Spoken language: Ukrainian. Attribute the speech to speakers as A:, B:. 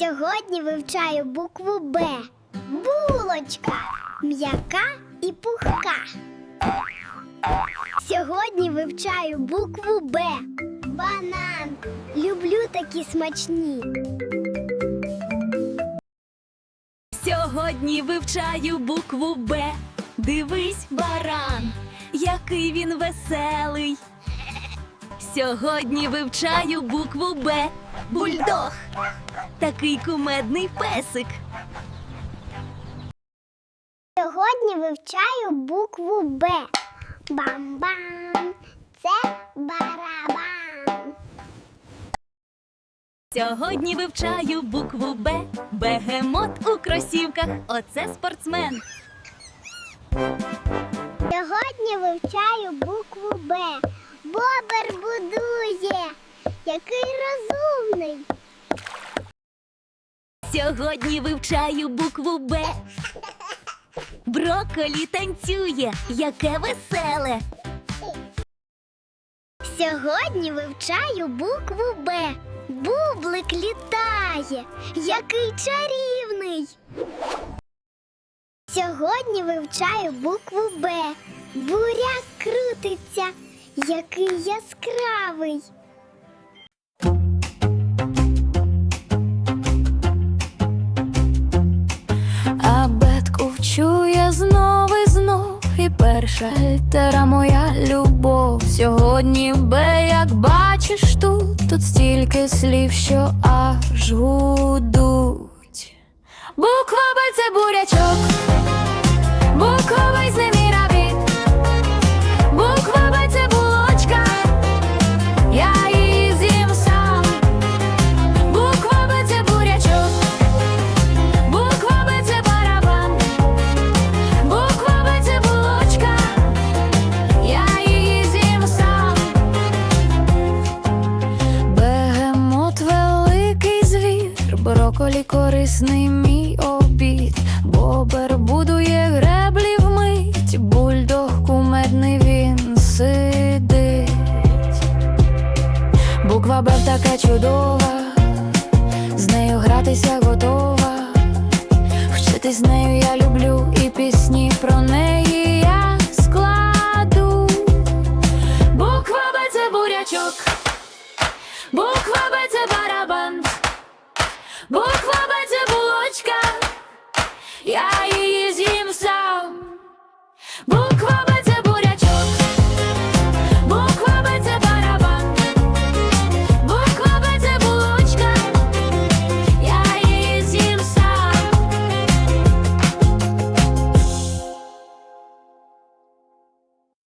A: Сьогодні вивчаю букву Б. Булочка. М'яка і пухка. Сьогодні вивчаю букву Б. Банан. Люблю такі смачні.
B: Сьогодні вивчаю букву Б. Дивись, баран, який він веселий. Сьогодні вивчаю букву Б. Бульдог. Такий кумедний песик.
A: Сьогодні вивчаю букву Б. Бам-бам. Це барабан.
B: Сьогодні вивчаю букву Б. Бегемот у кросівках. Оце спортсмен.
A: Сьогодні вивчаю букву Б. Бобер будує. Який розумний.
B: Сьогодні вивчаю букву Б. Броколі танцює. Яке веселе.
A: Сьогодні вивчаю букву Б. Бублик літає. Який чарівний. Сьогодні вивчаю букву Б. Буряк крутиться. Який яскравий.
C: Абетку вчу я знов і знов, і перша літера моя любов. Сьогодні Б, як бачиш тут, тут стільки слів, що аж гудуть. Буква Б це бурячок, броколі корисний мій обід. Бобер будує греблі вмить, бульдог кумедний він сидить. Буква Б така чудова, з нею гратися готова. Вчитись з нею я люблю і пісні про неї Bok